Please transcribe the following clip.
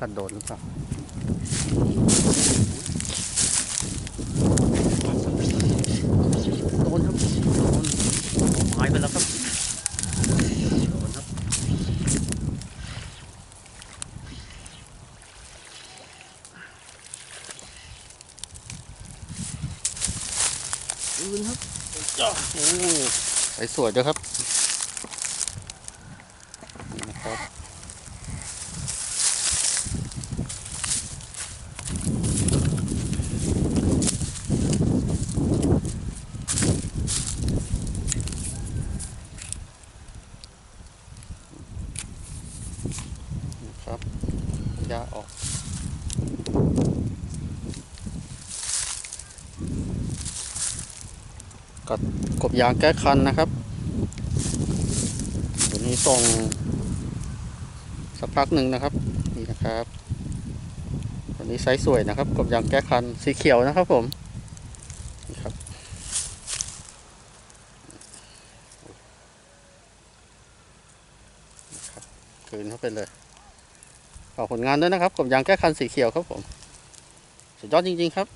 กัดโดนหรือเปล่าโดนครับโดนหายไปแล้วครับโดนครับอื่นครับจ้าโอ้ใสสวยด้วยครับนี่นะครับ นะครับยาออกกัดกบยางแก้คันนะครับ ตัวนี้ส่งสักพักหนึ่งนะครับนี่นะครับ ตัวนี้ไซส์สวยนะครับ กบยางแก้คันสีเขียวนะครับผมนี่ครับนะครับ คืนเข้าไปเลยฝากผลงานด้วยนะครับกบยางแก้คันสีเขียวครับผมสุดยอดจริง ๆ ครับ